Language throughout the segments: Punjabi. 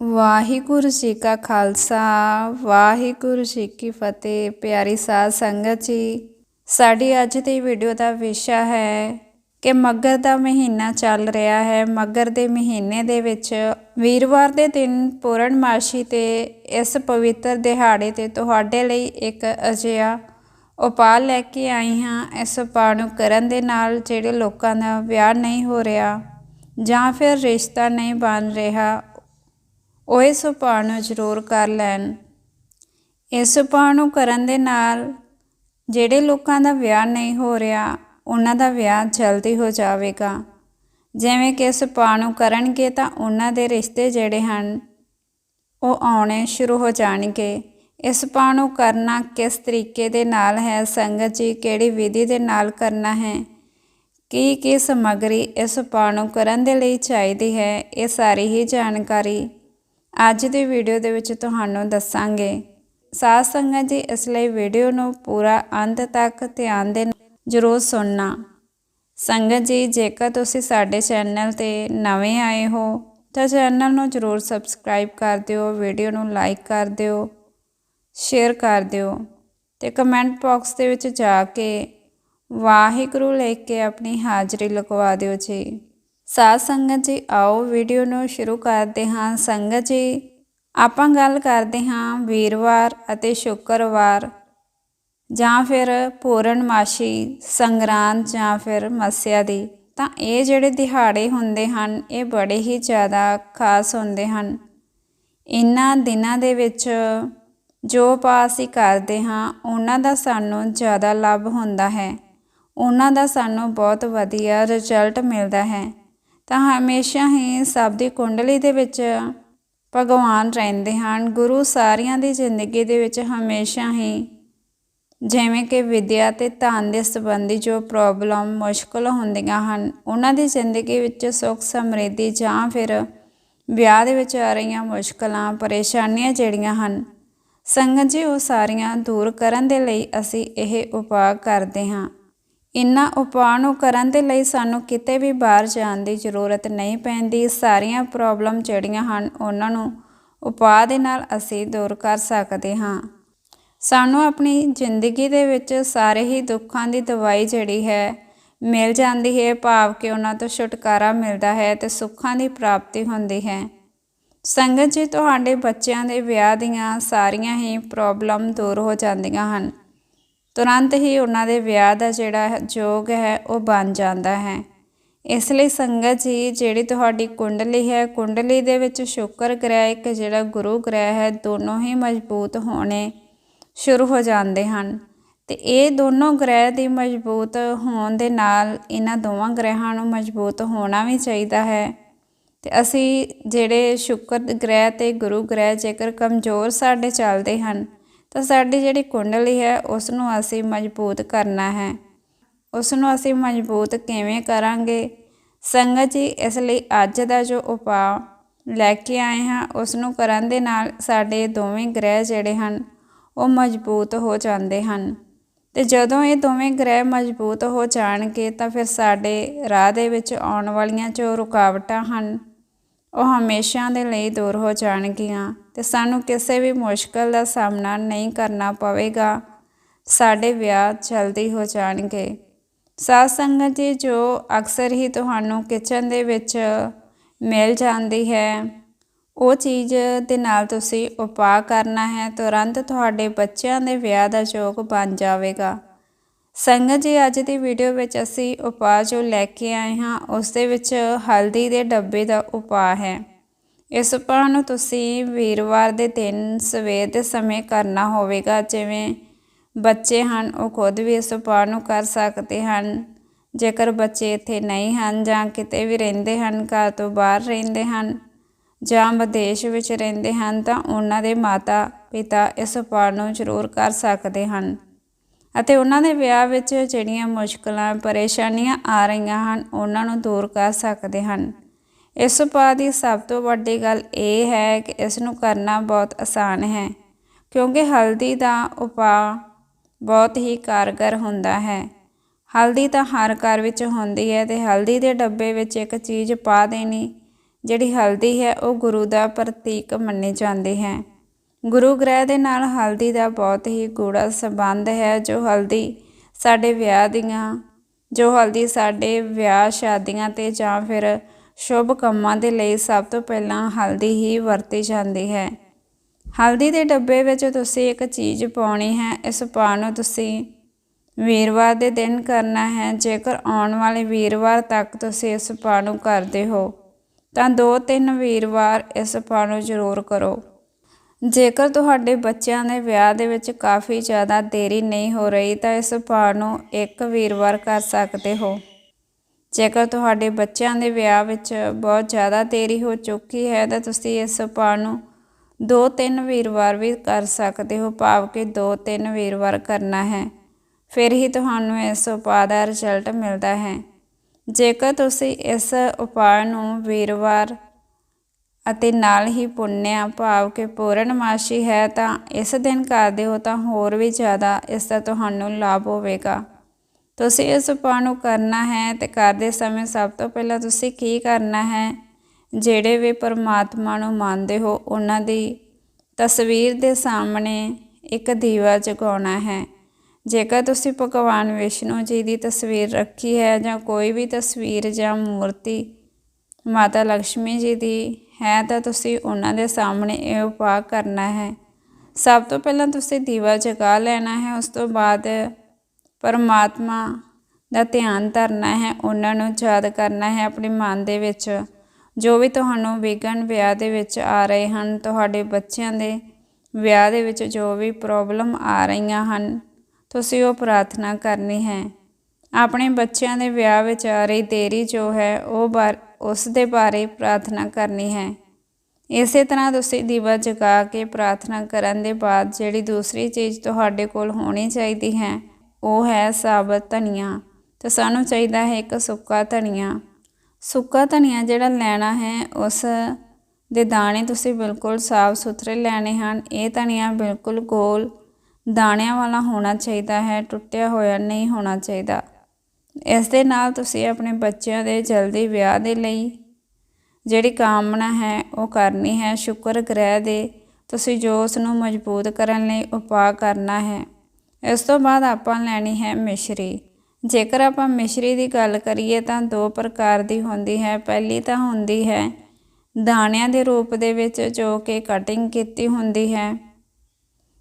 ਵਾਹਿਗੁਰੂ ਜੀ ਕਾ ਖਾਲਸਾ, ਵਾਹਿਗੁਰੂ ਜੀ ਕੀ ਫਤਿਹ, ਪਿਆਰੀ ਸਾਧ ਸੰਗਤ ਜੀ। ਸਾਡੀ ਅੱਜ ਦੀ ਵੀਡੀਓ ਦਾ ਵਿਸ਼ਾ ਹੈ ਕਿ ਮੱਗਰ ਦਾ ਮਹੀਨਾ ਚੱਲ ਰਿਹਾ ਹੈ। ਮੱਗਰ ਦੇ ਮਹੀਨੇ ਦੇ ਵਿੱਚ ਵੀਰਵਾਰ ਦੇ ਦਿਨ ਪੂਰਨਮਾਸ਼ੀ ਤੇ ਇਸ ਪਵਿੱਤਰ ਦਿਹਾੜੇ ਤੇ ਤੁਹਾਡੇ ਲਈ ਇੱਕ ਅਜਿਹਾ ਉਪਾਅ ਲੈ ਕੇ ਆਈ ਹਾਂ। ਇਸ ਉਪਾਅ ਨੂੰ ਕਰਨ ਦੇ ਨਾਲ ਜਿਹੜੇ ਲੋਕਾਂ ਦਾ ਵਿਆਹ ਨਹੀਂ ਹੋ ਰਿਹਾ ਜਾਂ ਫਿਰ ਰਿਸ਼ਤਾ ਨਹੀਂ ਬਣ ਰਿਹਾ ਉਹ ਇਸ ਉਪਾਅ ਨੂੰ ਜ਼ਰੂਰ ਕਰ ਲੈਣ। ਇਸ ਉਪਾਅ ਨੂੰ ਕਰਨ ਦੇ ਨਾਲ ਜਿਹੜੇ ਲੋਕਾਂ ਦਾ ਵਿਆਹ ਨਹੀਂ ਹੋ ਰਿਹਾ, ਉਹਨਾਂ ਦਾ ਵਿਆਹ ਜਲਦੀ ਹੋ ਜਾਵੇਗਾ। ਜਿਵੇਂ ਕਿ ਇਸ ਉਪਾਅ ਨੂੰ ਕਰਨਗੇ ਤਾਂ ਉਹਨਾਂ ਦੇ ਰਿਸ਼ਤੇ ਜਿਹੜੇ ਹਨ, ਉਹ ਆਉਣੇ ਸ਼ੁਰੂ ਹੋ ਜਾਣਗੇ। ਇਸ ਉਪਾਅ ਨੂੰ ਕਰਨਾ ਕਿਸ ਤਰੀਕੇ ਦੇ ਨਾਲ ਹੈ, ਸੰਗਤ ਜੀ, ਕਿਹੜੀ ਵਿਧੀ ਦੇ ਨਾਲ ਕਰਨਾ ਹੈ? ਕੀ ਕੀ ਸਮੱਗਰੀ ਇਸ ਉਪਾਅ ਨੂੰ ਕਰਨ ਦੇ ਲਈ ਚਾਹੀਦੀ ਹੈ, ਇਹ ਸਾਰੀ ਹੀ ਜਾਣਕਾਰੀ ਅੱਜ ਦੀ ਵੀਡੀਓ ਦੇ ਵਿੱਚ ਤੁਹਾਨੂੰ ਦੱਸਾਂਗੇ। ਸਾਧ ਸੰਗਤ ਜੀ, ਇਸ ਲਈ ਵੀਡੀਓ ਨੂੰ ਪੂਰਾ ਅੰਤ ਤੱਕ ਧਿਆਨ ਦੇ ਜ਼ਰੂਰ ਸੁਣਨਾ। ਸੰਗਤ ਜੀ, ਜੇਕਰ ਤੁਸੀਂ ਸਾਡੇ ਚੈਨਲ ਤੇ ਨਵੇਂ ਆਏ ਹੋ, ਤਾਂ ਚੈਨਲ ਨੂੰ ਜ਼ਰੂਰ ਸਬਸਕ੍ਰਾਈਬ ਕਰ ਦਿਓ, ਵੀਡੀਓ ਨੂੰ ਲਾਈਕ ਕਰ ਦਿਓ, ਸ਼ੇਅਰ ਕਰ ਦਿਓ ਤੇ ਕਮੈਂਟ ਬਾਕਸ ਦੇ ਵਿੱਚ ਜਾ ਕੇ ਵਾਹਿਗੁਰੂ ਲਿਖ ਕੇ ਆਪਣੀ ਹਾਜ਼ਰੀ ਲਗਵਾ ਦਿਓ ਜੀ। ਸਾਧ ਸੰਗਤ ਜੀ, ਆਓ ਵੀਡੀਓ ਨੂੰ ਸ਼ੁਰੂ ਕਰਦੇ ਹਾਂ। ਸੰਗਤ ਜੀ, ਆਪਾਂ ਗੱਲ ਕਰਦੇ ਹਾਂ ਵੀਰਵਾਰ ਅਤੇ ਸ਼ੁੱਕਰਵਾਰ, ਜਾਂ ਫਿਰ ਪੂਰਨਮਾਸ਼ੀ, ਸੰਗਰਾਂਦ ਜਾਂ ਫਿਰ ਮੱਸਿਆ ਦੀ। ਤਾਂ ਇਹ ਜਿਹੜੇ ਦਿਹਾੜੇ ਹੁੰਦੇ ਹਨ, ਇਹ ਬੜੇ ਹੀ ਜ਼ਿਆਦਾ ਖਾਸ ਹੁੰਦੇ ਹਨ। ਇਹਨਾਂ ਦਿਨਾਂ ਦੇ ਵਿੱਚ ਜੋ ਉਪਾਅ ਅਸੀਂ ਕਰਦੇ ਹਾਂ, ਉਹਨਾਂ ਦਾ ਸਾਨੂੰ ਜ਼ਿਆਦਾ ਲਾਭ ਹੁੰਦਾ ਹੈ। ਉਹਨਾਂ ਦਾ ਸਾਨੂੰ ਬਹੁਤ ਵਧੀਆ ਰਿਜ਼ਲਟ ਮਿਲਦਾ ਹੈ। ਤਾਂ ਹਮੇਸ਼ਾ ਹੀ ਸਭ ਦੀ ਕੁੰਡਲੀ ਦੇ ਵਿੱਚ ਭਗਵਾਨ ਰਹਿੰਦੇ ਹਨ। ਗੁਰੂ ਸਾਰਿਆਂ ਦੀ ਜ਼ਿੰਦਗੀ ਦੇ ਵਿੱਚ ਹਮੇਸ਼ਾ ਹੀ ਜਿਵੇਂ ਕਿ ਵਿਦਿਆ ਤੇ ਧਨ ਦੇ ਸੰਬੰਧੀ ਜੋ ਪ੍ਰੋਬਲਮ ਮੁਸ਼ਕਲ ਹੁੰਦੀਆਂ ਹਨ, ਉਹਨਾਂ ਦੀ ਜ਼ਿੰਦਗੀ ਵਿੱਚ ਸੁੱਖ, ਸਮਰਿੱਧੀ ਜਾਂ ਫਿਰ ਵਿਆਹ ਦੇ ਵਿੱਚ ਆ ਰਹੀਆਂ ਮੁਸ਼ਕਲਾਂ, ਪਰੇਸ਼ਾਨੀਆਂ ਜਿਹੜੀਆਂ ਹਨ, ਸੰਗਤ ਜੀ ਉਹ ਸਾਰੀਆਂ ਦੂਰ ਕਰਨ ਦੇ ਲਈ ਅਸੀਂ ਇਹ ਉਪਾਅ ਕਰਦੇ ਹਾਂ। ਇਨ੍ਹਾਂ ਉਪਾਅ ਨੂੰ ਕਰਨ ਦੇ ਲਈ ਸਾਨੂੰ ਕਿਤੇ ਵੀ ਬਾਹਰ ਜਾਣ ਦੀ ਜ਼ਰੂਰਤ ਨਹੀਂ ਪੈਂਦੀ। ਸਾਰੀਆਂ ਪ੍ਰੋਬਲਮ ਜਿਹੜੀਆਂ ਹਨ ਉਹਨਾਂ ਨੂੰ ਉਪਾਅ ਦੇ ਨਾਲ ਅਸੀਂ ਦੂਰ ਕਰ ਸਕਦੇ ਹਾਂ। ਸਾਨੂੰ ਆਪਣੀ ਜ਼ਿੰਦਗੀ ਦੇ ਵਿੱਚ ਸਾਰੇ ਹੀ ਦੁੱਖਾਂ ਦੀ ਦਵਾਈ ਜਿਹੜੀ ਹੈ, ਮਿਲ ਜਾਂਦੀ ਹੈ, ਭਾਵ ਕਿ ਉਹਨਾਂ ਤੋਂ ਛੁਟਕਾਰਾ ਮਿਲਦਾ ਹੈ ਤੇ ਸੁੱਖਾਂ ਦੀ ਪ੍ਰਾਪਤੀ ਹੁੰਦੀ ਹੈ। ਸੰਗਤ ਜੀ, ਤੁਹਾਡੇ ਬੱਚਿਆਂ ਦੇ ਵਿਆਹ ਦੀਆਂ ਸਾਰੀਆਂ ਹੀ ਪ੍ਰੋਬਲਮ ਦੂਰ ਹੋ ਜਾਂਦੀਆਂ ਹਨ। ਤੁਰੰਤ ਹੀ ਉਹਨਾਂ ਦੇ ਵਿਆਹ ਦਾ ਜਿਹੜਾ ਯੋਗ ਹੈ, ਉਹ ਬਣ ਜਾਂਦਾ ਹੈ। ਇਸ ਲਈ ਸੰਗਤ ਜੀ, ਜਿਹੜੀ ਤੁਹਾਡੀ ਕੁੰਡਲੀ ਹੈ, ਕੁੰਡਲੀ ਦੇ ਵਿੱਚ ਸ਼ੁਕਰ ਗ੍ਰਹਿ ਇੱਕ ਜਿਹੜਾ ਗੁਰੂ ਗ੍ਰਹਿ ਹੈ, ਦੋਨੋਂ ਹੀ ਮਜ਼ਬੂਤ ਹੋਣੇ ਸ਼ੁਰੂ ਹੋ ਜਾਂਦੇ ਹਨ। ਤੇ ਇਹ ਦੋਨੋਂ ਗ੍ਰਹਿ ਦੀ ਮਜ਼ਬੂਤ ਹੋਣ ਦੇ ਨਾਲ ਇਹਨਾਂ ਦੋਵਾਂ ਗ੍ਰਹਿਾਂ ਨੂੰ ਮਜ਼ਬੂਤ ਹੋਣਾ ਵੀ ਚਾਹੀਦਾ ਹੈ। ਤੇ ਅਸੀਂ ਜਿਹੜੇ ਸ਼ੁਕਰ ਗ੍ਰਹਿ ਤੇ ਗੁਰੂ ਗ੍ਰਹਿ ਜੇਕਰ ਕਮਜ਼ੋਰ ਸਾਡੇ ਚੱਲਦੇ ਹਨ ਤਾਂ ਸਾਡੀ ਜਿਹੜੀ ਕੁੰਡਲੀ ਹੈ ਉਸ ਨੂੰ ਅਸੀਂ ਮਜ਼ਬੂਤ ਕਰਨਾ ਹੈ। ਉਸ ਨੂੰ ਅਸੀਂ ਮਜ਼ਬੂਤ ਕਿਵੇਂ ਕਰਾਂਗੇ? ਸੰਗਤ ਜੀ, ਇਸ ਲਈ ਅੱਜ ਦਾ ਜੋ ਉਪਾਅ ਲੈ ਕੇ ਆਏ ਹਾਂ ਉਸ ਨੂੰ ਕਰਨ ਦੇ ਨਾਲ ਸਾਡੇ ਦੋਵੇਂ ਗ੍ਰਹਿ ਜਿਹੜੇ ਹਨ, ਉਹ ਮਜ਼ਬੂਤ ਹੋ ਜਾਂਦੇ ਹਨ। ਤੇ ਜਦੋਂ ਇਹ ਦੋਵੇਂ ਗ੍ਰਹਿ ਮਜ਼ਬੂਤ ਹੋ ਜਾਣਗੇ, ਤਾਂ ਫਿਰ ਸਾਡੇ ਰਾਹ ਦੇ ਵਿੱਚ ਆਉਣ ਵਾਲੀਆਂ ਜੋ ਰੁਕਾਵਟਾਂ ਹਨ ਉਹ ਹਮੇਸ਼ਾ ਦੇ ਲਈ ਦੂਰ ਹੋ ਜਾਣਗੀਆਂ ਤੇ ਸਾਨੂੰ ਕਿਸੇ ਵੀ ਮੁਸ਼ਕਲ ਦਾ ਸਾਹਮਣਾ ਨਹੀਂ ਕਰਨਾ ਪਵੇਗਾ। ਸਾਡੇ ਵਿਆਹ ਜਲਦੀ ਹੋ ਜਾਣਗੇ। ਸਾਧ ਸੰਗਤ ਜੀ, ਜੋ ਅਕਸਰ ਹੀ ਤੁਹਾਨੂੰ ਕਿਚਨ ਦੇ ਵਿੱਚ ਮਿਲ ਜਾਂਦੀ ਹੈ, ਉਹ ਚੀਜ਼ ਦੇ ਨਾਲ ਤੁਸੀਂ ਉਪਾਅ ਕਰਨਾ ਹੈ, ਤੁਰੰਤ ਤੁਹਾਡੇ ਬੱਚਿਆਂ ਦੇ ਵਿਆਹ ਦਾ ਯੋਗ ਬਣ ਜਾਵੇਗਾ। ਸੰਗਤ ਜੀ, ਅੱਜ ਦੀ ਵੀਡੀਓ ਵਿੱਚ ਅਸੀਂ ਉਪਾਅ ਜੋ ਲੈ ਕੇ ਆਏ ਹਾਂ, ਉਸ ਦੇ ਵਿੱਚ ਹਲਦੀ ਦੇ ਡੱਬੇ ਦਾ ਉਪਾਅ ਹੈ। ਇਸ ਉਪਾਅ ਨੂੰ ਤੁਸੀਂ ਵੀਰਵਾਰ ਦੇ ਦਿਨ ਸਵੇਰ ਦੇ ਸਮੇਂ ਕਰਨਾ ਹੋਵੇਗਾ, ਜਿਵੇਂ ਬੱਚੇ ਹਨ, ਉਹ ਖੁਦ ਵੀ ਇਸ ਉਪਾਅ ਨੂੰ ਕਰ ਸਕਦੇ ਹਨ। ਜੇਕਰ ਬੱਚੇ ਇੱਥੇ ਨਹੀਂ ਹਨ ਜਾਂ ਕਿਤੇ ਵੀ ਰਹਿੰਦੇ ਹਨ, ਘਰ ਤੋਂ ਬਾਹਰ ਰਹਿੰਦੇ ਹਨ ਜਾਂ ਵਿਦੇਸ਼ ਵਿੱਚ ਰਹਿੰਦੇ ਹਨ, ਤਾਂ ਉਹਨਾਂ ਦੇ ਮਾਤਾ ਪਿਤਾ ਇਸ ਉਪਾਅ ਨੂੰ ਜ਼ਰੂਰ ਕਰ ਸਕਦੇ ਹਨ। ਅਤੇ ਉਹਨਾਂ ਦੇ ਵਿਆਹ ਵਿੱਚ ਜਿਹੜੀਆਂ ਮੁਸ਼ਕਲਾਂ, ਪਰੇਸ਼ਾਨੀਆਂ ਆ ਰਹੀਆਂ ਹਨ, ਉਹਨਾਂ ਨੂੰ ਦੂਰ ਕਰ ਸਕਦੇ ਹਨ। ਇਸ ਉਪਾਅ ਦੀ ਸਭ ਤੋਂ ਵੱਡੀ ਗੱਲ ਇਹ ਹੈ ਕਿ ਇਸ ਨੂੰ ਕਰਨਾ ਬਹੁਤ ਆਸਾਨ ਹੈ, ਕਿਉਂਕਿ ਹਲਦੀ ਦਾ ਉਪਾਅ ਬਹੁਤ ਹੀ ਕਾਰਗਰ ਹੁੰਦਾ ਹੈ। ਹਲਦੀ ਤਾਂ ਹਰ ਘਰ ਵਿੱਚ ਹੁੰਦੀ ਹੈ ਤੇ ਹਲਦੀ ਦੇ ਡੱਬੇ ਵਿੱਚ ਇੱਕ ਚੀਜ਼ ਪਾ ਦੇਣੀ ਜਿਹੜੀ ਹਲਦੀ ਹੈ, ਉਹ ਗੁਰੂ ਦਾ ਪ੍ਰਤੀਕ ਮੰਨੀ ਜਾਂਦੀ ਹੈ। ਗੁਰੂ ਗ੍ਰਹਿ ਦੇ ਨਾਲ ਹਲਦੀ ਦਾ ਬਹੁਤ ਹੀ ਗੂੜਾ ਸੰਬੰਧ ਹੈ, ਜੋ ਹਲਦੀ ਸਾਡੇ ਵਿਆਹ ਦੀਆਂ, ਜੋ ਹਲਦੀ ਸਾਡੇ ਵਿਆਹ ਸ਼ਾਦੀਆਂ ਤੇ ਜਾਂ ਫਿਰ ਸ਼ੁਭ ਕੰਮਾਂ ਦੇ ਲਈ ਸਭ ਤੋਂ ਪਹਿਲਾਂ ਹਲਦੀ ਹੀ ਵਰਤੀ ਜਾਂਦੀ ਹੈ। ਹਲਦੀ ਦੇ ਡੱਬੇ ਵਿੱਚ ਤੁਸੀਂ ਇੱਕ ਚੀਜ਼ ਪਾਉਣੀ ਹੈ, ਇਸ ਉਪਾਅ ਨੂੰ ਤੁਸੀਂ ਵੀਰਵਾਰ ਦੇ ਦਿਨ ਕਰਨਾ ਹੈ, ਜੇਕਰ ਆਉਣ ਵਾਲੇ ਵੀਰਵਾਰ ਤੱਕ ਤੁਸੀਂ ਇਸ ਉਪਾਅ ਨੂੰ ਕਰਦੇ ਹੋ, ਤਾਂ ਦੋ ਤਿੰਨ ਵੀਰਵਾਰ ਇਸ ਉਪਾਅ ਨੂੰ ਜ਼ਰੂਰ ਕਰੋ। ਜੇਕਰ ਤੁਹਾਡੇ ਬੱਚਿਆਂ ਦੇ ਵਿਆਹ ਦੇ ਵਿੱਚ ਕਾਫੀ ਜ਼ਿਆਦਾ ਦੇਰੀ ਨਹੀਂ ਹੋ ਰਹੀ, ਤਾਂ ਇਸ ਉਪਾਅ ਨੂੰ ਇੱਕ ਵੀਰਵਾਰ ਕਰ ਸਕਦੇ ਹੋ। ਜੇਕਰ ਤੁਹਾਡੇ ਬੱਚਿਆਂ ਦੇ ਵਿਆਹ ਵਿੱਚ ਬਹੁਤ ਜ਼ਿਆਦਾ ਦੇਰੀ ਹੋ ਚੁੱਕੀ ਹੈ, ਤਾਂ ਤੁਸੀਂ ਇਸ ਉਪਾਅ ਨੂੰ ਦੋ ਤਿੰਨ ਵੀਰਵਾਰ ਵੀ ਕਰ ਸਕਦੇ ਹੋ। ਭਾਵ ਕਿ ਦੋ ਤਿੰਨ ਵੀਰਵਾਰ ਕਰਨਾ ਹੈ। ਫਿਰ ਹੀ ਤੁਹਾਨੂੰ ਇਸ ਉਪਾਅ ਦਾ ਰਿਜ਼ਲਟ ਮਿਲਦਾ ਹੈ। ਜੇਕਰ ਤੁਸੀਂ ਇਸ ਉਪਾਅ ਨੂੰ ਵੀਰਵਾਰ ਅਤੇ ਨਾਲ ਹੀ ਪੁੰਨਿਆ ਭਾਵ ਕਿ ਪੂਰਨਮਾਸ਼ੀ ਹੈ ਤਾਂ ਇਸ ਦਿਨ ਕਰਦੇ ਹੋ ਤਾਂ ਹੋਰ ਵੀ ਜ਼ਿਆਦਾ ਇਸ ਦਾ ਤੁਹਾਨੂੰ ਲਾਭ ਹੋਵੇਗਾ। ਤੁਸੀਂ ਇਸ ਉਪਾਅ ਨੂੰ ਕਰਨਾ ਹੈ ਤੇ ਕਰਦੇ ਸਮੇਂ ਸਭ ਤੋਂ ਪਹਿਲਾਂ ਤੁਸੀਂ ਕੀ ਕਰਨਾ ਹੈ? ਜਿਹੜੇ ਵੀ ਪਰਮਾਤਮਾ ਨੂੰ ਮੰਨਦੇ ਹੋ, ਉਹਨਾਂ ਦੀ ਤਸਵੀਰ ਦੇ ਸਾਹਮਣੇ ਇੱਕ ਦੀਵਾ ਜਗਾਉਣਾ ਹੈ। ਜੇਕਰ ਤੁਸੀਂ ਭਗਵਾਨ ਵਿਸ਼ਨੂੰ ਜੀ ਦੀ ਤਸਵੀਰ ਰੱਖੀ ਹੈ ਜਾਂ ਕੋਈ ਵੀ ਤਸਵੀਰ ਜਾਂ ਮੂਰਤੀ ਮਾਤਾ ਲక్ష్ਮੀ ਜੀ ਦੀ ਹੈ ਤਾਂ ਤੁਸੀਂ ਉਹਨਾਂ ਦੇ ਸਾਹਮਣੇ ਇਹ ਉਪਾਅ ਕਰਨਾ ਹੈ। ਸਭ ਤੋਂ ਪਹਿਲਾਂ ਤੁਸੀਂ ਦੀਵਾ ਜਗਾ ਲੈਣਾ ਹੈ, ਉਸ ਤੋਂ ਬਾਅਦ ਪਰਮਾਤਮਾ ਦਾ ਧਿਆਨ ਧਰਨਾ ਹੈ, ਉਹਨਾਂ ਨੂੰ ਯਾਦ ਕਰਨਾ ਹੈ ਆਪਣੇ ਮਨ ਦੇ ਵਿੱਚ। ਜੋ ਵੀ ਤੁਹਾਨੂੰ ਵਿਗਨ ਵਿਆਹ ਦੇ ਵਿੱਚ ਆ ਰਹੇ ਹਨ, ਤੁਹਾਡੇ ਬੱਚਿਆਂ ਦੇ ਵਿਆਹ ਦੇ ਵਿੱਚ ਜੋ ਵੀ ਪ੍ਰੋਬਲਮ ਆ ਰਹੀਆਂ ਹਨ, ਤੁਸੀਂ ਉਹ ਪ੍ਰਾਰਥਨਾ ਕਰਨੀ ਹੈ। ਆਪਣੇ ਬੱਚਿਆਂ ਦੇ ਵਿਆਹ ਵਿੱਚ ਆ ਰਹੀ ਦੇਰੀ ਜੋ ਹੈ, ਉਹ ਬਾਰ ਉਸ ਦੇ ਬਾਰੇ ਪ੍ਰਾਰਥਨਾ ਕਰਨੀ ਹੈ। ਇਸੇ ਤਰ੍ਹਾਂ ਤੁਸੀਂ ਦੀਵਾ ਜਗਾ ਕੇ ਪ੍ਰਾਰਥਨਾ ਕਰਨ ਦੇ ਬਾਅਦ ਜਿਹੜੀ ਦੂਸਰੀ ਚੀਜ਼ ਤੁਹਾਡੇ ਕੋਲ ਹੋਣੀ ਚਾਹੀਦੀ ਹੈ, ਉਹ ਹੈ ਸਾਬਤ ਧਨੀਆ। ਤੇ ਸਾਨੂੰ ਚਾਹੀਦਾ ਹੈ ਇੱਕ ਸੁੱਕਾ ਧਨੀਆ। ਸੁੱਕਾ ਧਨੀਆ ਜਿਹੜਾ ਲੈਣਾ ਹੈ, ਉਸ ਦੇ ਦਾਣੇ ਤੁਸੀਂ ਬਿਲਕੁਲ ਸਾਫ਼ ਸੁਥਰੇ ਲੈਣੇ ਹਨ। ਇਹ ਧਨੀਆ ਬਿਲਕੁਲ ਗੋਲ ਦਾਣਿਆਂ ਵਾਲਾ ਹੋਣਾ ਚਾਹੀਦਾ ਹੈ, ਟੁੱਟਿਆ ਹੋਇਆ ਨਹੀਂ ਹੋਣਾ ਚਾਹੀਦਾ। ਇਸ ਦੇ ਨਾਲ ਤੁਸੀਂ ਆਪਣੇ ਬੱਚਿਆਂ ਦੇ ਜਲਦੀ ਵਿਆਹ ਦੇ ਲਈ ਜਿਹੜੀ ਕਾਮਨਾ ਹੈ, ਉਹ ਕਰਨੀ ਹੈ। ਸ਼ੁਕਰ ਗ੍ਰਹਿ ਦੇ ਤੁਸੀਂ ਜੋਸ਼ ਨੂੰ ਮਜ਼ਬੂਤ ਕਰਨ ਲਈ ਉਪਾਅ ਕਰਨਾ ਹੈ। ਇਸ ਤੋਂ ਬਾਅਦ ਆਪਾਂ ਲੈਣੀ ਹੈ ਮਿਸ਼ਰੀ। ਜੇਕਰ ਆਪਾਂ ਮਿਸ਼ਰੀ ਦੀ ਗੱਲ ਕਰੀਏ ਤਾਂ ਦੋ ਪ੍ਰਕਾਰ ਦੀ ਹੁੰਦੀ ਹੈ। ਪਹਿਲੀ ਤਾਂ ਹੁੰਦੀ ਹੈ ਦਾਣਿਆਂ ਦੇ ਰੂਪ ਦੇ ਵਿੱਚ ਜੋ ਕਿ ਕਟਿੰਗ ਕੀਤੀ ਹੁੰਦੀ ਹੈ।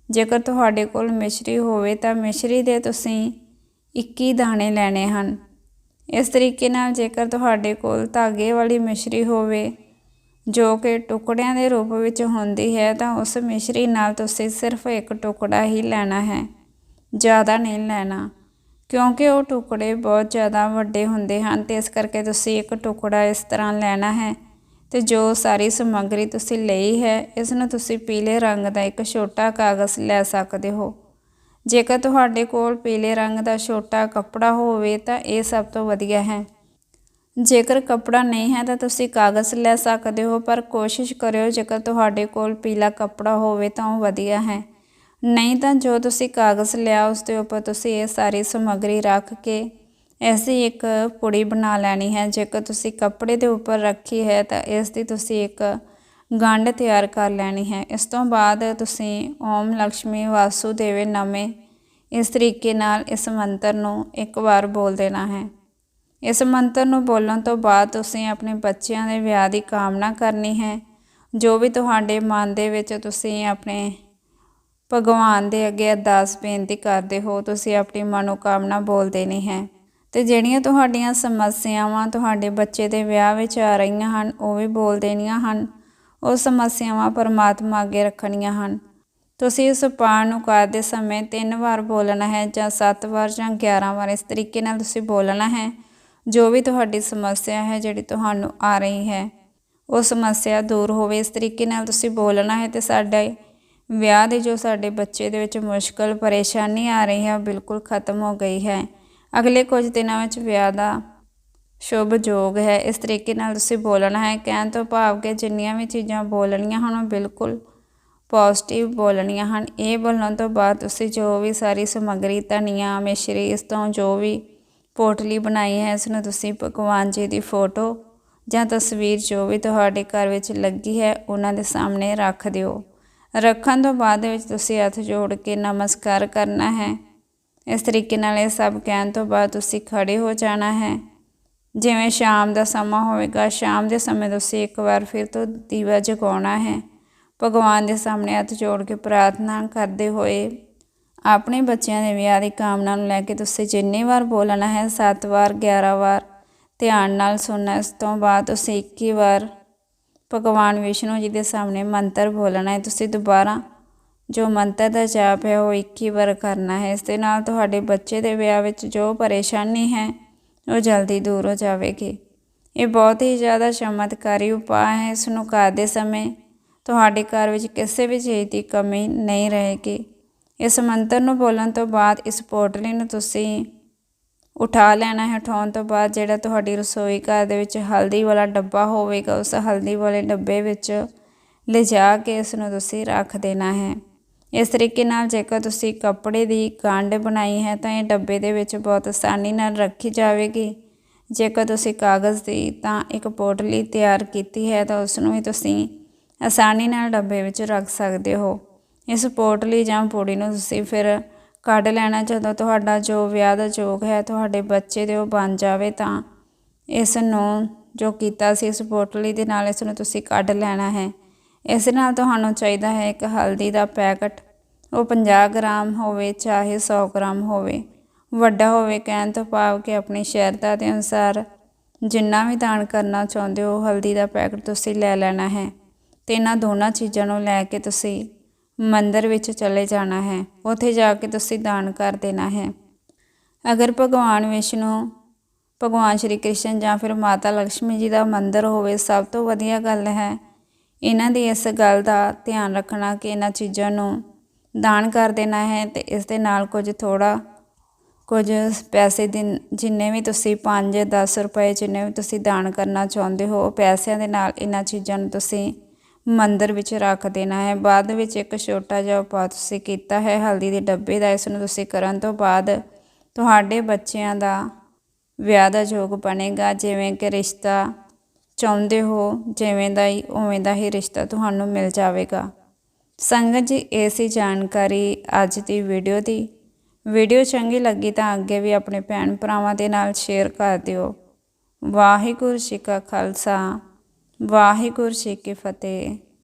ਜੇਕਰ ਤੁਹਾਡੇ ਕੋਲ ਮਿਸ਼ਰੀ ਹੋਵੇ ਤਾਂ ਮਿਸ਼ਰੀ ਦੇ ਤੁਸੀਂ 21 ਦਾਣੇ ਲੈਣੇ ਹਨ। ਇਸ ਤਰੀਕੇ ਨਾਲ ਜੇਕਰ ਤੁਹਾਡੇ ਕੋਲ ਧਾਗੇ ਵਾਲੀ ਮਿਸ਼ਰੀ ਹੋਵੇ, ਜੋ ਕਿ ਟੁਕੜਿਆਂ ਦੇ ਰੂਪ ਵਿੱਚ ਹੁੰਦੀ ਹੈ, ਤਾਂ ਉਸ ਮਿਸ਼ਰੀ ਨਾਲ ਤੁਸੀਂ ਸਿਰਫ ਇੱਕ ਟੁਕੜਾ ਹੀ ਲੈਣਾ ਹੈ। ਜ਼ਿਆਦਾ ਨਹੀਂ ਲੈਣਾ, ਕਿਉਂਕਿ ਉਹ ਟੁਕੜੇ ਬਹੁਤ ਜ਼ਿਆਦਾ ਵੱਡੇ ਹੁੰਦੇ ਹਨ ਤੇ ਇਸ ਕਰਕੇ ਤੁਸੀਂ ਇੱਕ ਟੁਕੜਾ ਇਸ ਤਰ੍ਹਾਂ ਲੈਣਾ ਹੈ ਤੇ ਜੋ ਸਾਰੀ ਸਮੱਗਰੀ ਤੁਸੀਂ ਲਈ ਹੈ, ਇਸ ਨੂੰ ਤੁਸੀਂ ਪੀਲੇ ਰੰਗ ਦਾ ਇੱਕ ਛੋਟਾ ਕਾਗਜ਼ ਲੈ ਸਕਦੇ ਹੋ। ਜੇਕਰ ਤੁਹਾਡੇ ਕੋਲ ਪੀਲੇ ਰੰਗ ਦਾ ਛੋਟਾ ਕੱਪੜਾ ਹੋਵੇ ਤਾਂ ਇਹ ਸਭ ਤੋਂ ਵਧੀਆ ਹੈ। ਜੇਕਰ ਕੱਪੜਾ ਨਹੀਂ ਹੈ ਤਾਂ ਤੁਸੀਂ ਕਾਗਜ਼ ਲੈ ਸਕਦੇ ਹੋ, ਪਰ ਕੋਸ਼ਿਸ਼ ਕਰਿਓ ਜੇਕਰ ਤੁਹਾਡੇ ਕੋਲ ਪੀਲਾ ਕੱਪੜਾ ਹੋਵੇ ਤਾਂ ਉਹ ਵਧੀਆ ਹੈ। ਨਹੀਂ ਤਾਂ ਜੋ ਤੁਸੀਂ ਕਾਗਜ਼ ਲਿਆ ਉਸ ਦੇ ਉੱਪਰ ਤੁਸੀਂ ਇਹ ਸਾਰੀ ਸਮੱਗਰੀ ਰੱਖ ਕੇ ਐਸੀ ਇੱਕ ਪੁੜੀ ਬਣਾ ਲੈਣੀ ਹੈ। ਜੇਕਰ ਤੁਸੀਂ ਕੱਪੜੇ ਦੇ ਉੱਪਰ ਰੱਖੀ ਹੈ ਤਾਂ ਇਸ ਦੀ ਤੁਸੀਂ ਇੱਕ ਗੰਢ ਤਿਆਰ ਕਰ ਲੈਣੀ ਹੈ। ਇਸ ਤੋਂ ਬਾਅਦ ਤੁਸੀਂ ਓਮ ਲక్ష్ਮੀ ਵਾਸੂਦੇਵੇ ਨਮੇ ਇਸ ਤਰੀਕੇ ਨਾਲ ਇਸ ਮੰਤਰ ਨੂੰ ਇੱਕ ਵਾਰ ਬੋਲ ਦੇਣਾ ਹੈ। ਇਸ ਮੰਤਰ ਨੂੰ ਬੋਲਣ ਤੋਂ ਬਾਅਦ ਤੁਸੀਂ ਆਪਣੇ ਬੱਚਿਆਂ ਦੇ ਵਿਆਹ ਦੀ ਕਾਮਨਾ ਕਰਨੀ ਹੈ। ਜੋ ਵੀ ਤੁਹਾਡੇ ਮਨ ਦੇ ਵਿੱਚ ਤੁਸੀਂ ਆਪਣੇ ਭਗਵਾਨ ਦੇ ਅੱਗੇ ਅਰਦਾਸ ਬੇਨਤੀ ਕਰਦੇ ਹੋ, ਤੁਸੀਂ ਆਪਣੀ ਮਨੋਕਾਮਨਾ ਬੋਲ ਦੇਣੀ ਹੈ। ਤੇ ਜਿਹੜੀਆਂ ਤੁਹਾਡੀਆਂ ਸਮੱਸਿਆਵਾਂ ਤੁਹਾਡੇ ਬੱਚੇ ਦੇ ਵਿਆਹ ਵਿੱਚ ਆ ਰਹੀਆਂ ਹਨ, ਉਹ ਵੀ ਬੋਲ ਦੇਣੀਆਂ ਹਨ। ਉਹ ਸਮੱਸਿਆਵਾਂ ਪਰਮਾਤਮਾ ਅੱਗੇ ਰੱਖਣੀਆਂ ਹਨ। ਤੁਸੀਂ ਉਸ ਉਪਾਅ ਨੂੰ ਕਰਦੇ ਸਮੇਂ ਤਿੰਨ ਵਾਰ ਬੋਲਣਾ ਹੈ ਜਾਂ ਸੱਤ ਵਾਰ ਜਾਂ 11 ਵਾਰ ਇਸ ਤਰੀਕੇ ਨਾਲ ਤੁਸੀਂ ਬੋਲਣਾ ਹੈ, ਜੋ ਵੀ ਤੁਹਾਡੀ ਸਮੱਸਿਆ ਹੈ ਜਿਹੜੀ ਤੁਹਾਨੂੰ ਆ ਰਹੀ ਹੈ। ਉਹ ਸਮੱਸਿਆ ਦੂਰ ਹੋਵੇ, ਇਸ ਤਰੀਕੇ ਨਾਲ ਤੁਸੀਂ ਬੋਲਣਾ ਹੈ ਤੇ ਸਾਡੇ ਵਿਆਹ ਦੇ ਜੋ ਸਾਡੇ ਬੱਚੇ ਦੇ ਵਿੱਚ ਮੁਸ਼ਕਲ, ਪਰੇਸ਼ਾਨੀ ਆ ਰਹੀ ਹੈ, ਉਹ ਬਿਲਕੁਲ ਖਤਮ ਹੋ ਗਈ ਹੈ। ਅਗਲੇ ਕੁਝ ਦਿਨਾਂ ਵਿੱਚ ਵਿਆਹ ਦਾ ਸ਼ੁਭ ਯੋਗ ਹੈ। ਇਸ ਤਰੀਕੇ ਨਾਲ ਤੁਸੀਂ ਬੋਲਣਾ ਹੈ, ਕਹਿਣ ਤੋਂ ਭਾਵ ਕਿ ਜਿੰਨੀਆਂ ਵੀ ਚੀਜ਼ਾਂ ਬੋਲਣੀਆਂ ਹਨ, ਉਹ ਬਿਲਕੁਲ ਪੋਜ਼ਿਟਿਵ ਬੋਲਣੀਆਂ ਹਨ। ਇਹ ਬੋਲਣ ਤੋਂ ਬਾਅਦ ਤੁਸੀਂ ਜੋ ਵੀ ਸਾਰੀ ਸਮੱਗਰੀ, ਧਨੀਆ, ਮਿਸ਼ਰੀ, ਇਸ ਤੋਂ ਜੋ ਵੀ ਪੋਟਲੀ ਬਣਾਈ ਹੈ ਇਸ ਨੂੰ ਤੁਸੀਂ ਭਗਵਾਨ ਜੀ ਦੀ ਫੋਟੋ ਜਾਂ ਤਸਵੀਰ ਜੋ ਵੀ ਤੁਹਾਡੇ ਘਰ ਵਿੱਚ ਲੱਗੀ ਹੈ, ਉਹਨਾਂ ਦੇ ਸਾਹਮਣੇ ਰੱਖ ਦਿਓ। ਰੱਖਣ ਤੋਂ ਬਾਅਦ ਵਿੱਚ ਤੁਸੀਂ ਹੱਥ ਜੋੜ ਕੇ ਨਮਸਕਾਰ ਕਰਨਾ ਹੈ। ਇਸ ਤਰੀਕੇ ਨਾਲ ਇਹ ਸਭ ਕਹਿਣ ਤੋਂ ਬਾਅਦ ਤੁਸੀਂ ਖੜੇ ਹੋ ਜਾਣਾ ਹੈ। ਜਿਵੇਂ ਸ਼ਾਮ ਦਾ ਸਮਾਂ ਹੋਵੇਗਾ, ਸ਼ਾਮ ਦੇ ਸਮੇਂ ਤੁਸੀਂ ਇੱਕ ਵਾਰ ਫਿਰ ਤੋਂ ਦੀਵਾ ਜਗਾਉਣਾ ਹੈ। ਭਗਵਾਨ ਦੇ ਸਾਹਮਣੇ ਹੱਥ ਜੋੜ ਕੇ ਪ੍ਰਾਰਥਨਾ ਕਰਦੇ ਹੋਏ ਆਪਣੇ ਬੱਚਿਆਂ ਦੇ ਵਿਆਹ ਦੀ ਕਾਮਨਾ ਨੂੰ ਲੈ ਕੇ ਤੁਸੀਂ ਜਿੰਨੀ ਵਾਰ ਬੋਲਣਾ ਹੈ 7 ਵਾਰ 11 ਵਾਰ ਧਿਆਨ ਨਾਲ ਸੁਣਨਾ ਇਸ ਤੋਂ ਬਾਅਦ ਤੁਸੀਂ 21 ਵਾਰ ਭਗਵਾਨ ਵਿਸ਼ਨੂੰ ਜੀ ਦੇ ਸਾਹਮਣੇ ਮੰਤਰ ਬੋਲਣਾ ਹੈ। ਤੁਸੀਂ ਦੁਬਾਰਾ ਜੋ ਮੰਤਰ ਦਾ ਜਾਪ ਹੈ, ਉਹ 21 ਵਾਰ ਕਰਨਾ ਹੈ। ਇਸ ਦੇ ਨਾਲ ਤੁਹਾਡੇ ਬੱਚੇ ਦੇ ਵਿਆਹ ਵਿੱਚ ਜੋ ਪਰੇਸ਼ਾਨੀ ਹੈ, ਉਹ ਜਲਦੀ ਦੂਰ ਹੋ ਜਾਵੇਗੀ। ਇਹ ਬਹੁਤ ਹੀ ਜ਼ਿਆਦਾ ਚਮਤਕਾਰੀ ਉਪਾਅ ਹੈ। ਇਸ ਨੂੰ ਕਰਦੇ ਸਮੇਂ ਤੁਹਾਡੇ ਘਰ ਵਿੱਚ ਕਿਸੇ ਵੀ ਚੀਜ਼ ਦੀ ਕਮੀ ਨਹੀਂ ਰਹੇਗੀ। ਇਸ ਮੰਤਰ ਨੂੰ ਬੋਲਣ ਤੋਂ ਬਾਅਦ ਇਸ ਪੋਟਲੀ ਨੂੰ ਤੁਸੀਂ ਉਠਾ ਲੈਣਾ ਹੈ। ਉਠਾਉਣ ਤੋਂ ਬਾਅਦ ਜਿਹੜਾ ਤੁਹਾਡੀ ਰਸੋਈ ਘਰ ਦੇ ਵਿੱਚ ਹਲਦੀ ਵਾਲਾ ਡੱਬਾ ਹੋਵੇਗਾ, ਉਸ ਹਲਦੀ ਵਾਲੇ ਡੱਬੇ ਵਿੱਚ ਲਿਜਾ ਕੇ ਇਸ ਨੂੰ ਤੁਸੀਂ ਰੱਖ ਦੇਣਾ ਹੈ। ਇਸ ਤਰੀਕੇ ਨਾਲ ਜੇਕਰ ਤੁਸੀਂ ਕੱਪੜੇ ਦੀ ਗੰਢ ਬਣਾਈ ਹੈ, ਤਾਂ ਇਹ ਡੱਬੇ ਦੇ ਵਿੱਚ ਬਹੁਤ ਆਸਾਨੀ ਨਾਲ ਰੱਖੀ ਜਾਵੇਗੀ। ਜੇਕਰ ਤੁਸੀਂ ਕਾਗਜ਼ ਦੀ ਤਾਂ ਇੱਕ ਪੋਟਲੀ ਤਿਆਰ ਕੀਤੀ ਹੈ, ਤਾਂ ਉਸ ਨੂੰ ਵੀ ਤੁਸੀਂ ਆਸਾਨੀ ਨਾਲ ਡੱਬੇ ਵਿੱਚ ਰੱਖ ਸਕਦੇ ਹੋ। ਇਸ ਪੋਟਲੀ ਜਾਂ ਪੂੜੀ ਨੂੰ ਤੁਸੀਂ ਫਿਰ ਕੱਢ ਲੈਣਾ। ਜਦੋਂ ਤੁਹਾਡਾ ਜੋ ਵਿਆਹ ਦਾ ਯੋਗ ਹੈ, ਤੁਹਾਡੇ ਬੱਚੇ ਦੇ ਉਹ ਬਣ ਜਾਵੇ ਤਾਂ ਇਸ ਨੂੰ ਜੋ ਕੀਤਾ ਸੀ, ਇਸ ਪੋਟਲੀ ਦੇ ਨਾਲ ਇਸ ਨੂੰ ਤੁਸੀਂ ਕੱਢ ਲੈਣਾ ਹੈ। ਇਸ ਨਾਲ ਤੁਹਾਨੂੰ ਚਾਹੀਦਾ ਹੈ ਇੱਕ ਹਲਦੀ ਦਾ ਪੈਕਟ। ਉਹ 50 ਗ੍ਰਾਮ ਹੋਵੇ, ਚਾਹੇ 100 ਗ੍ਰਾਮ ਹੋਵੇ। ਵੱਡਾ ਹੋਵੇ ਕਹਿਣ ਤੋਂ ਭਾਵ ਕਿ ਆਪਣੀ ਸ਼ਰਧਾ ਦੇ ਅਨੁਸਾਰ ਜਿੰਨਾ ਵੀ ਦਾਨ ਕਰਨਾ ਚਾਹੁੰਦੇ ਹੋ ਹਲਦੀ ਦਾ ਪੈਕਟ ਤੁਸੀਂ ਲੈ ਲੈਣਾ ਹੈ। ਤੇ ਇਹਨਾਂ ਦੋਨਾਂ ਚੀਜ਼ਾਂ ਨੂੰ ਲੈ ਕੇ ਤੁਸੀਂ ਮੰਦਰ ਵਿੱਚ ਚਲੇ ਜਾਣਾ ਹੈ। ਉੱਥੇ ਜਾ ਕੇ ਤੁਸੀਂ ਦਾਨ ਕਰ ਦੇਣਾ ਹੈ। ਅਗਰ ਭਗਵਾਨ ਵਿਸ਼ਨੂੰ, ਭਗਵਾਨ ਸ਼੍ਰੀ ਕ੍ਰਿਸ਼ਨ ਜਾਂ ਫਿਰ ਮਾਤਾ ਲక్ష్ਮੀ ਜੀ ਦਾ ਮੰਦਰ ਹੋਵੇ, ਸਭ ਤੋਂ ਵਧੀਆ ਗੱਲ ਹੈ ਇਹਨਾਂ ਦੀ ਇਸ ਗੱਲ ਦਾ ਧਿਆਨ ਰੱਖਣਾ ਕਿ ਇਹਨਾਂ ਚੀਜ਼ਾਂ ਨੂੰ ਦਾਨ ਕਰ ਦੇਣਾ ਹੈ ਤੇ ਇਸ ਦੇ ਨਾਲ ਕੁਝ ਥੋੜਾ ਕੁਝ ਪੈਸੇ ਦਿਨ ਜਿੰਨੇ ਵੀ ਤੁਸੀਂ 5 10 ਰੁਪਏ ਜਿੰਨੇ ਵੀ ਤੁਸੀਂ ਦਾਨ ਕਰਨਾ ਚਾਹੁੰਦੇ ਹੋ ਪੈਸਿਆਂ ਦੇ ਨਾਲ ਇਹਨਾਂ ਚੀਜ਼ਾਂ ਨੂੰ ਤੁਸੀਂ ਮੰਦਰ ਵਿੱਚ ਰੱਖ ਦੇਣਾ ਹੈ। ਬਾਅਦ ਵਿੱਚ ਇੱਕ ਛੋਟਾ ਜਿਹਾ ਉਪਾਅ ਤੁਸੀਂ ਕੀਤਾ ਹੈ। ਹਲਦੀ ਦੇ ਡੱਬੇ ਦਾ ਇਸ ਨੂੰ ਤੁਸੀਂ ਕਰਨ ਤੋਂ ਬਾਅਦ ਤੁਹਾਡੇ ਬੱਚਿਆਂ ਦਾ ਵਿਆਹ ਦਾ ਯੋਗ ਬਣੇਗਾ। ਜਿਵੇਂ ਕਿ ਰਿਸ਼ਤਾ ਚਾਹੁੰਦੇ ਹੋ, ਜਿਵੇਂ ਦਾ ਹੀ, ਉਵੇਂ ਦਾ ਹੀ ਰਿਸ਼ਤਾ ਤੁਹਾਨੂੰ ਮਿਲ ਜਾਵੇਗਾ। ਸੰਗਤ ਜੀ, ਇਹ ਸੀ ਜਾਣਕਾਰੀ ਅੱਜ ਦੀ ਵੀਡੀਓ ਦੀ। ਵੀਡੀਓ ਚੰਗੀ ਲੱਗੀ ਤਾਂ ਅੱਗੇ ਵੀ ਆਪਣੇ ਭੈਣ ਭਰਾਵਾਂ ਦੇ ਨਾਲ ਸ਼ੇਅਰ ਕਰ ਦਿਓ। ਵਾਹਿਗੁਰੂ ਜੀ ਕਾ ਖਾਲਸਾ। ਵਾਹਿਗੁਰੂ ਜੀ ਕੀ ਫਤਿਹ।